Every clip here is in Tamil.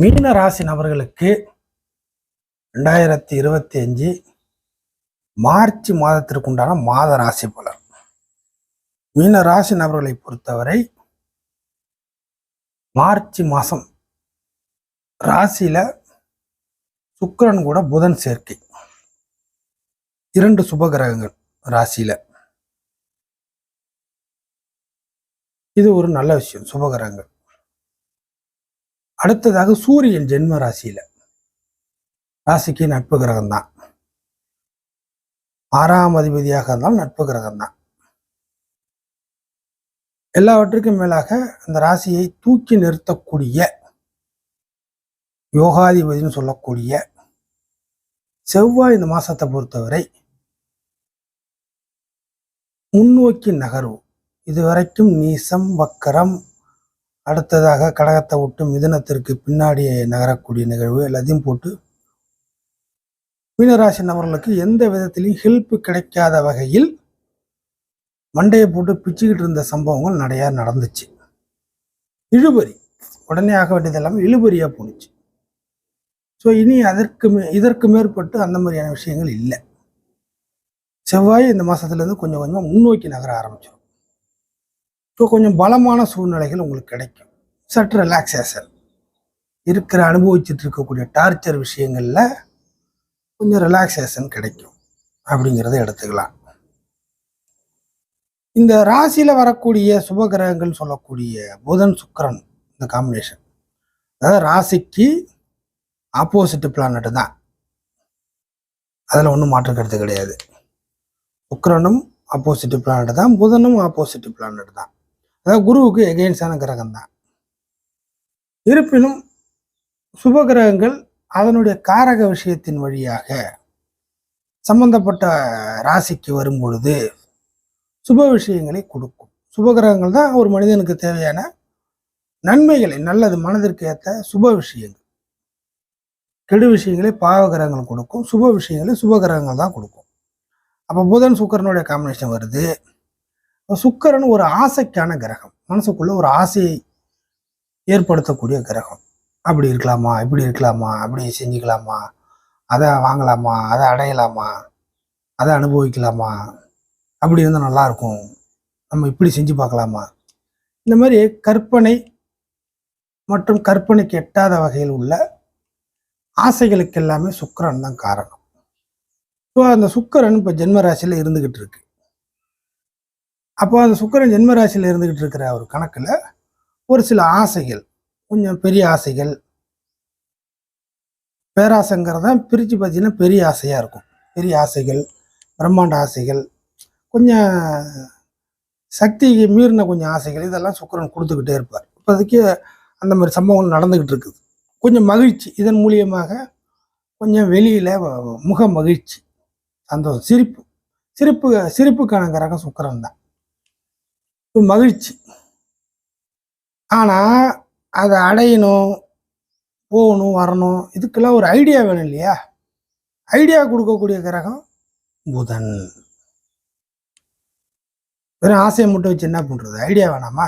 மீன ராசி நபர்களுக்கு ரெண்டாயிரத்தி இருபத்தி அஞ்சு மார்ச் மாதத்திற்குண்டான மாத ராசி பலன். மீன ராசி நபர்களை பொறுத்தவரை மார்ச் மாதம் ராசியில சுக்கரன் கூட புதன் சேர்க்கை. இரண்டு சுப கிரகங்கள் ராசியில. இது ஒரு நல்ல விஷயம் சுபகிரகங்கள் அடுத்ததாக சூரியன் ஜென்ம ராசியில. ராசிக்கு நட்பு கிரகம் தான் ஆறாம் அதிபதியாக இருந்தாலும் நட்பு கிரகம் தான் எல்லாவற்றுக்கும் மேலாக அந்த ராசியை தூக்கி நிறுத்தக்கூடிய யோகாதிபதினு சொல்லக்கூடிய செவ்வாய் இந்த மாசத்தை பொறுத்தவரை முன்னோக்கி நகர்வு. இதுவரைக்கும் நீசம் வக்கரம் அடுத்ததாக கடகத்தை விட்டு மிதுனத்திற்கு பின்னாடி நகரக்கூடிய நிகழ்வு எல்லாத்தையும் போட்டு மீனராசி நபர்களுக்கு எந்த விதத்திலையும் ஹெல்ப் கிடைக்காத வகையில் மண்டையை போட்டு பிச்சுக்கிட்டு இருந்த சம்பவங்கள் நிறையா நடந்துச்சு. இழுபறி. உடனே ஆக வேண்டியது எல்லாமே இழுபறியாக போணுச்சு. ஸோ இனி அதற்கு மே இதற்கு மேற்பட்டு அந்த மாதிரியான விஷயங்கள் இல்லை. செவ்வாய் இந்த மாதத்துலேருந்து கொஞ்சம் கொஞ்சமாக முன்னோக்கி நகர ஆரம்பிச்சிடும் ஸோ கொஞ்சம் பலமான சூழ்நிலைகள் உங்களுக்கு கிடைக்கும். சற்று ரிலாக்ஸேஷன் இருக்கிற அனுபவிச்சுட்டு இருக்கக்கூடிய டார்ச்சர் விஷயங்களில் கொஞ்சம் ரிலாக்ஸேஷன் கிடைக்கும். அப்படிங்கிறத எடுத்துக்கலாம். இந்த ராசியில் வரக்கூடிய சுபகிரகங்கள் சொல்லக்கூடிய புதன் சுக்கரன் இந்த காம்பினேஷன் அதாவது ராசிக்கு ஆப்போசிட் பிளானட் தான். அதில் ஒன்றும் மாற்று கருத்து கிடையாது. சுக்கரனும் ஆப்போசிட் பிளானட் தான். புதனும் ஆப்போசிட் பிளானட் தான். அதாவது குருவுக்கு எகெயின்ஸ்டான கிரகம் தான் இருப்பினும் சுப கிரகங்கள் அதனுடைய காரக விஷயத்தின் வழியாக சம்பந்தப்பட்ட ராசிக்கு வரும் பொழுது சுப விஷயங்களை கொடுக்கும். சுப கிரகங்கள் தான் ஒரு மனிதனுக்கு தேவையான நன்மைகளை நல்லது மனதிற்கு ஏற்ற சுப விஷயங்கள். கெடு விஷயங்களை பாவ கிரகங்கள் கொடுக்கும். சுப விஷயங்களை சுப கிரகங்கள் தான் கொடுக்கும். அப்போ புதன் சுக்கரனுடைய காம்பினேஷன் வருது. சுக்கரன் ஒரு ஆசைக்கான கிரகம். மனசுக்குள்ள ஒரு ஆசையை ஏற்படுத்தக்கூடிய கிரகம். அப்படி இருக்கலாமா இப்படி இருக்கலாமா அப்படி செஞ்சுக்கலாமா அதை வாங்கலாமா அதை அடையலாமா அதை அனுபவிக்கலாமா அப்படி இருந்தால் நல்லாயிருக்கும் நம்ம இப்படி செஞ்சு பார்க்கலாமா? இந்த மாதிரி கற்பனை மற்றும் கற்பனைக்கு எட்டாத வகையில் உள்ள ஆசைகளுக்கு எல்லாமே சுக்கரன் தான் காரணம். ஸோ அந்த சுக்கரன் இப்போ ஜென்மராசியில் இருந்துக்கிட்டு இருக்கு. அப்போ அந்த சுக்கரன் ஜென்மராசியில் இருந்துக்கிட்டு இருக்கிற ஒரு கணக்கில் ஒரு சில ஆசைகள் கொஞ்சம் பெரிய ஆசைகள் பேராசைங்கிறத பிரித்து பார்த்தீங்கன்னா பெரிய ஆசையாக இருக்கும். பெரிய ஆசைகள் பிரம்மாண்ட ஆசைகள் கொஞ்சம் சக்திக்கு மீறின கொஞ்சம் ஆசைகள் இதெல்லாம் சுக்கரன் கொடுத்துக்கிட்டே இருப்பார். இப்போதைக்கு அந்த மாதிரி சம்பவங்கள் நடந்துக்கிட்டு இருக்குது. கொஞ்சம் மகிழ்ச்சி இதன் மூலியமாக கொஞ்சம் வெளியில் முக மகிழ்ச்சி சந்தோஷம் சிரிப்பு. சிரிப்பு சிரிப்புக்கான கிரகம் சுக்கரன் தான். ஒரு மகிழ்ச்சி. ஆனால் அதை அடையணும் போகணும் வரணும் இதுக்கெல்லாம் ஒரு ஐடியா வேணும் இல்லையா? ஐடியா கொடுக்கக்கூடிய கிரகம் புதன். வெறும் ஆசையை மட்டும் வச்சு என்ன பண்ணுறது ஐடியா வேணாமா?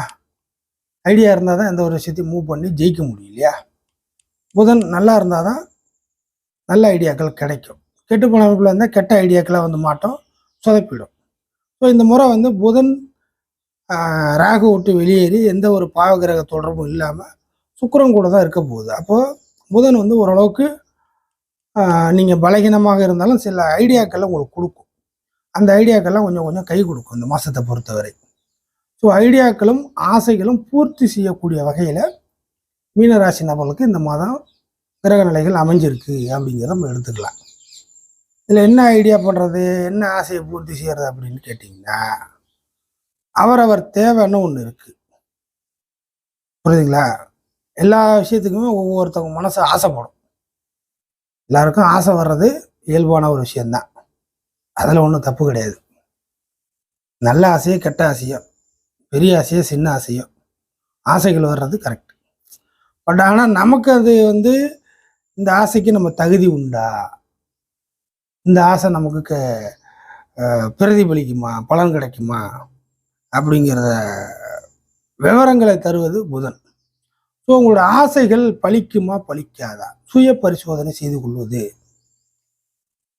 ஐடியா இருந்தால் தான் எந்த ஒரு விஷயத்தையும் மூவ் பண்ணி ஜெயிக்க முடியும் இல்லையா? புதன் நல்லா இருந்தால் தான் நல்ல ஐடியாக்கள் கிடைக்கும். கெட்டு போன அமைப்பில் இருந்தால் கெட்ட ஐடியாக்களாக வந்து மாட்டோம் சொதப்பிடும். ஸோ இந்த முறை வந்து புதன் ராகு விட்டு வெளியேறி எந்த ஒரு பாவகிரக தொடர்பும் இல்லாமல் சுக்கரம் கூட தான் இருக்க போகுது. அப்போது புதன் வந்து ஓரளவுக்கு நீங்கள் பலகீனமாக இருந்தாலும் சில ஐடியாக்கள்லாம் உங்களுக்கு கொடுக்கும். அந்த ஐடியாக்கள்லாம் கொஞ்சம் கொஞ்சம் கை கொடுக்கும் இந்த மாதத்தை பொறுத்தவரை. ஸோ ஐடியாக்களும் ஆசைகளும் பூர்த்தி செய்யக்கூடிய வகையில் மீனராசி நபர்களுக்கு இந்த மாதம் கிரக நிலைகள் அமைஞ்சிருக்கு அப்படிங்கிறத நம்ம எடுத்துக்கலாம். இதில் என்ன ஐடியா பண்ணுறது என்ன ஆசையை பூர்த்தி செய்கிறது அப்படின்னு கேட்டிங்கன்னா அவரவர் தேவைன்னு ஒன்று இருக்குது புரியுதுங்களா? எல்லா விஷயத்துக்குமே ஒவ்வொருத்தவங்க மனசு ஆசைப்படும். எல்லாருக்கும் ஆசை வர்றது இயல்பான ஒரு விஷயந்தான் அதில் ஒன்றும் தப்பு கிடையாது. நல்ல ஆசையோ கெட்ட ஆசையோ பெரிய ஆசையோ சின்ன ஆசையோ ஆசைகள் வர்றது கரெக்ட் பட் ஆனால் நமக்கு அது வந்து இந்த ஆசைக்கு நம்ம தகுதி உண்டா? இந்த ஆசை நமக்கு பிரதிபலிக்குமா? பலன் கிடைக்குமா? அப்படிங்கிறத விவரங்களை தருவது புதன். ஸோ உங்களோட ஆசைகள் பலிக்குமா பலிக்காதா? சுய பரிசோதனை செய்து கொள்வது.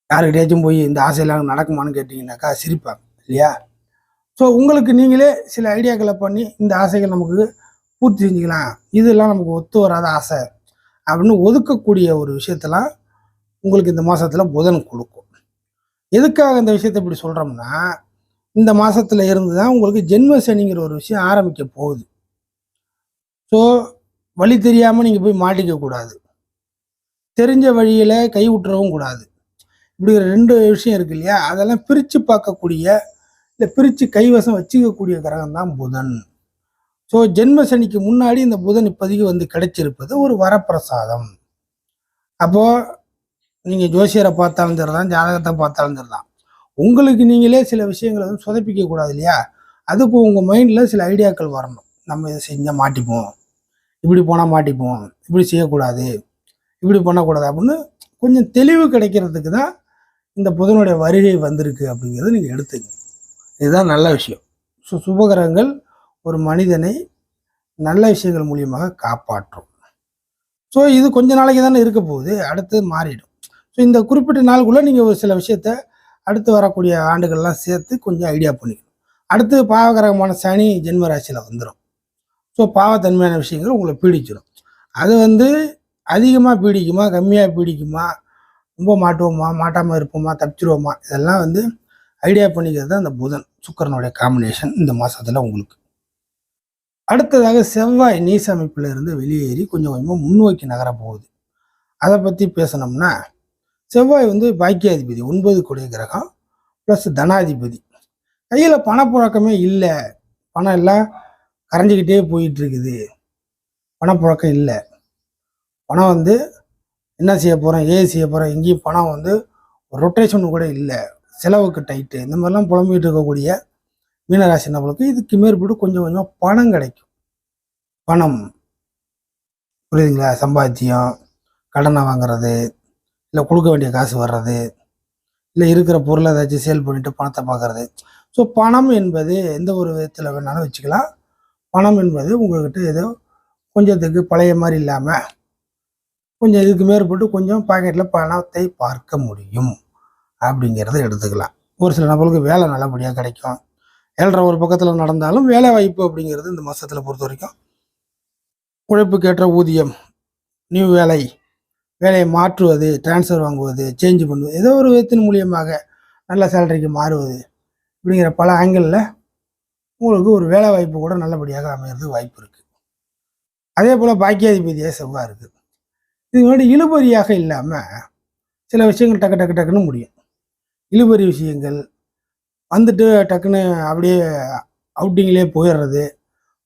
யாருக்கிட்டேச்சும் போய் இந்த ஆசையெல்லாம் நடக்குமான்னு கேட்டிங்கனாக்கா சிரிப்பாங்க இல்லையா? ஸோ உங்களுக்கு நீங்களே சில ஐடியாக்களை பண்ணி இந்த ஆசைகள் நமக்கு பூர்த்தி செஞ்சுக்கலாம். இதெல்லாம் நமக்கு ஒத்து வராத ஆசை அப்படின்னு ஒதுக்கக்கூடிய ஒரு விஷயத்தெல்லாம் உங்களுக்கு இந்த மாதத்தில் புதன் கொடுக்கும். எதுக்காக இந்த விஷயத்தை இப்படி சொல்கிறோம்னா இந்த மாதத்தில் இருந்து தான் உங்களுக்கு ஜென்ம சனிங்கிற ஒரு விஷயம் ஆரம்பிக்க போகுது. ஸோ வழி தெரியாமல் நீங்கள் போய் மாட்டிக்கக்கூடாது தெரிஞ்ச வழியில் கை விட்டுறவும் கூடாது. இப்படி ரெண்டு விஷயம் இருக்கு இல்லையா? அதெல்லாம் பிரித்து பார்க்கக்கூடிய இல்லை பிரித்து கைவசம் வச்சுக்கக்கூடிய கிரகம் தான் புதன். ஸோ ஜென்ம சனிக்கு முன்னாடி இந்த புதன் இப்போதைக்கு வந்து கிடைச்சிருப்பது ஒரு வரப்பிரசாதம். அப்போது நீங்கள் ஜோசியரை பார்த்தாலும் சரிதான் ஜாதகத்தை பார்த்தாலும் சரிதான் உங்களுக்கு நீங்களே சில விஷயங்களை வந்து சொதப்பிக்க கூடாது இல்லையா? அதுக்கு உங்கள் மைண்டில் சில ஐடியாக்கள் வரணும். நம்ம இதை செஞ்சால் மாட்டிப்போம். இப்படி போனால் மாட்டிப்போம். இப்படி செய்யக்கூடாது. இப்படி பண்ணக்கூடாது அப்படின்னு கொஞ்சம் தெளிவு கிடைக்கிறதுக்கு தான் இந்த புதனுடைய வருகை வந்திருக்கு அப்படிங்கிறத நீங்கள் எடுத்துங்க. இதுதான் நல்ல விஷயம். ஸோ சுபகிரகங்கள் ஒரு மனிதனை நல்ல விஷயங்கள் மூலியமாக காப்பாற்றும். ஸோ இது கொஞ்ச நாளைக்கு தானே இருக்க போகுது. அடுத்து மாறிடும். ஸோ இந்த குறிப்பிட்ட நாளுக்குள்ளே நீங்கள் ஒரு சில விஷயத்த அடுத்து வரக்கூடிய ஆண்டுகள்லாம் சேர்த்து கொஞ்சம் ஐடியா பண்ணிக்கணும். அடுத்து பாவகிரகமான சனி ஜென்ம ராசியில் வந்துடும் ஸோ பாவத்தன்மையான விஷயங்கள் உங்களை பீடிச்சிடும் அது வந்து அதிகமாக பீடிக்குமா கம்மியாக பீடிக்குமா ரொம்ப மாட்டுவோமா மாட்டாமல் இருப்போமா தப்பிச்சிருவோமா இதெல்லாம் வந்து ஐடியா பண்ணிக்கிறது தான் அந்த புதன் சுக்கரனுடைய காம்பினேஷன் இந்த மாதத்தில் உங்களுக்கு. அடுத்ததாக செவ்வாய் நீச அமைப்பில் இருந்து வெளியேறி கொஞ்சம் கொஞ்சமாக முன்னோக்கி நகர போகுது அதை பற்றி பேசணும்னா செவ்வாய் வந்து பாக்கியாதிபதி ஒன்பது கொடை கிரகம் ப்ளஸ் தனாதிபதி. கையில் பணப்புழக்கமே இல்லை. பணம் எல்லாம் கரைஞ்சிக்கிட்டே போயிட்டுருக்குது. பணப்புழக்கம் இல்லை. பணம் வந்து என்ன செய்ய போகிறோம் ஏ செய்ய போகிறோம் எங்கேயும் பணம் வந்து ரொட்டேஷன் கூட இல்லை. செலவுக்கு டைட்டு இந்த மாதிரிலாம் புலம்பிட்டு இருக்கக்கூடிய மீனராசி நபர்களுக்கு இதுக்கு மேற்பட்டு கொஞ்சம் கொஞ்சம் பணம் கிடைக்கும். பணம். புரியுதுங்களா? சம்பாத்தியம் கடனை வாங்குறது இல்லை கொடுக்க வேண்டிய காசு வர்றது இல்லை இருக்கிற பொருளை ஏதாச்சும் சேல் பண்ணிவிட்டு பணத்தை பார்க்கறது ஸோ பணம் என்பது எந்த ஒரு விதத்தில் வேணாலும் வச்சுக்கலாம். பணம் என்பது உங்கள்கிட்ட ஏதோ கொஞ்சத்துக்கு பழைய மாதிரி இல்லாமல் கொஞ்சம் இதுக்கு மேற்பட்டு கொஞ்சம் பாக்கெட்டில் பணத்தை பார்க்க முடியும் அப்படிங்கிறத எடுத்துக்கலாம். ஒரு சில நபர்களுக்கு வேலை நல்லபடியாக கிடைக்கும். ஏழரை ஒரு பக்கத்தில் நடந்தாலும் வேலை வாய்ப்பு அப்படிங்கிறது இந்த மாதத்தில் பொறுத்த வரைக்கும் உழைப்புக்கேற்ற ஊதியம் நியூ வேலை வேலையை மாற்றுவது ட்ரான்ஸ்ஃபர் வாங்குவது சேஞ்ச் பண்ணுவது ஏதோ ஒரு விதத்தின் மூலியமாக நல்ல சேலரிக்கு மாறுவது இப்படிங்கிற பல ஆங்கிளில் உங்களுக்கு ஒரு வேலை வாய்ப்பு கூட நல்லபடியாக அமைகிறது வாய்ப்பு இருக்குது அதே போல் பாக்கியாதிபதியாக செவ்வாய் இருக்குது இது முன்னாடி இழுபறியாக இல்லாமல் சில விஷயங்கள் டக்கு டக்கு டக்குன்னு முடியும். இழுபறி விஷயங்கள் வந்துட்டு டக்குன்னு அப்படியே அவுட்டிங்லேயே போயிடுறது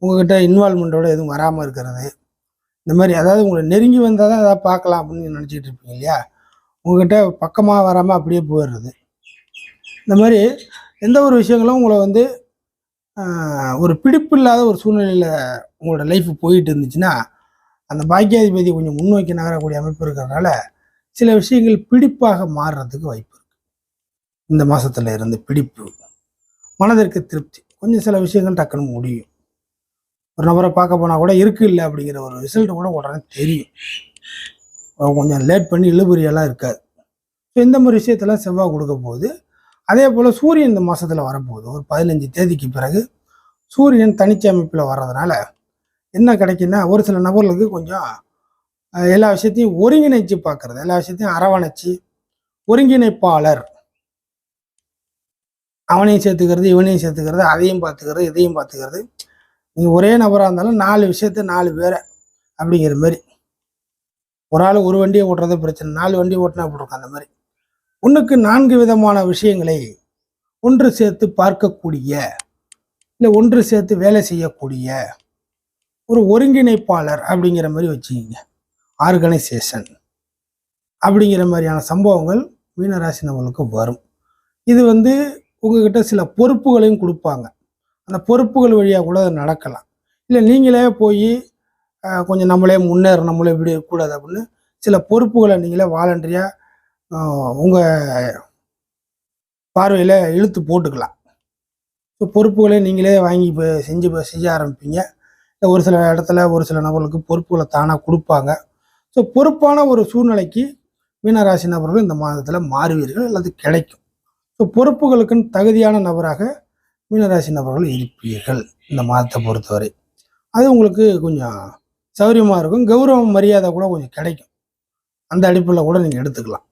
உங்ககிட்ட இன்வால்மெண்ட்டோட எதுவும் வராமல் இருக்கிறது இந்த மாதிரி அதாவது உங்களை நெருங்கி வந்தால் தான் எதாவது பார்க்கலாம் அப்படின்னு நினச்சிட்டு இருப்பீங்க இல்லையா? உங்ககிட்ட பக்கமாக வராமல் அப்படியே போயிடுறது. இந்த மாதிரி எந்த ஒரு விஷயங்களும் உங்களை வந்து ஒரு பிடிப்பு இல்லாத ஒரு சூழ்நிலையில் உங்களோட லைஃப் போயிட்டு இருந்துச்சுன்னா அந்த பாக்கியாதிபதி கொஞ்சம் முன்னோக்கி நகரக்கூடிய அமைப்பு இருக்கிறதுனால சில விஷயங்கள் பிடிப்பாக மாறுறதுக்கு வாய்ப்பு இருக்குது இந்த மாதத்தில் இருந்து பிடிப்பு மனதிற்கு திருப்தி கொஞ்சம் சில விஷயங்கள் டக்குன்னு முடியும். ஒரு நபரை பார்க்க போனால் கூட இருக்கு இல்லை அப்படிங்கிற ஒரு ரிசல்ட் கூட உடனே தெரியும். அவங்க கொஞ்சம் லேட் பண்ணி இழுபறியெல்லாம் இருக்காது. ஸோ இந்த மாதிரி விஷயத்தெல்லாம் செவ்வாய் கொடுக்க போகுது அதே போல் சூரியன் இந்த மாதத்தில் வரப்போகுது. ஒரு பதினஞ்சு தேதிக்கு பிறகு சூரியன் தனிச்ச அமைப்பில் வர்றதுனால என்ன கிடைக்குன்னா ஒரு சில நபர்களுக்கு கொஞ்சம் எல்லா விஷயத்தையும் ஒருங்கிணைச்சு பார்க்கறது எல்லா விஷயத்தையும் அரவணைச்சு ஒருங்கிணைப்பாளர். அவனையும் சேர்த்துக்கிறது இவனையும் சேர்த்துக்கிறது அதையும் பார்த்துக்கிறது இதையும் பார்த்துக்கிறது. நீங்கள் ஒரே நபராக இருந்தாலும் நாலு விஷயத்த நாலு பேரை அப்படிங்கிற மாதிரி. ஒரு ஆள் ஒரு வண்டியை ஓட்டுறது பிரச்சனை நாலு வண்டி ஓட்டினா அப்படி இருக்கும் அந்த மாதிரி. ஒன்றுக்கு நான்கு விதமான விஷயங்களை ஒன்று சேர்த்து பார்க்கக்கூடிய இல்லை ஒன்று சேர்த்து வேலை செய்யக்கூடிய ஒரு ஒருங்கிணைப்பாளர் அப்படிங்கிற மாதிரி வச்சுக்கிங்க. ஆர்கனைசேஷன் அப்படிங்கிற மாதிரியான சம்பவங்கள் மீனராசி நம்மளுக்கு வரும். இது வந்து உங்ககிட்ட சில பொறுப்புகளையும் கொடுப்பாங்க. அந்த பொறுப்புகள் வழியாக கூட அது நடக்கலாம். இல்லை நீங்களே போய் கொஞ்சம் நம்மளே முன்னேற நம்மளே இப்படி இருக்கக்கூடாது அப்படின்னு சில பொறுப்புகளை நீங்களே வாலண்டரியாக உங்கள் பார்வையில் இழுத்து போட்டுக்கலாம். ஸோ பொறுப்புகளை நீங்களே வாங்கி இப்போ செஞ்சு செய்ய ஆரம்பிப்பீங்க. இல்லை ஒரு சில இடத்துல ஒரு சில நபர்களுக்கு பொறுப்புகளை தானாக கொடுப்பாங்க. ஸோ பொறுப்பான ஒரு சூழ்நிலைக்கு மீனராசி நபர்கள் இந்த மாதத்தில் மாறுவீர்கள் அல்லது கிடைக்கும். ஸோ பொறுப்புகளுக்குன்னு தகுதியான நபராக மீனராசி நபர்கள் இருப்பீர்கள் இந்த மாதத்தை பொறுத்தவரை. அது உங்களுக்கு கொஞ்சம் சௌரியமாக இருக்கும். கௌரவம் மரியாதை கூட கொஞ்சம் கிடைக்கும். அந்த அடிப்பில் கூட நீங்கள் எடுத்துக்கலாம்.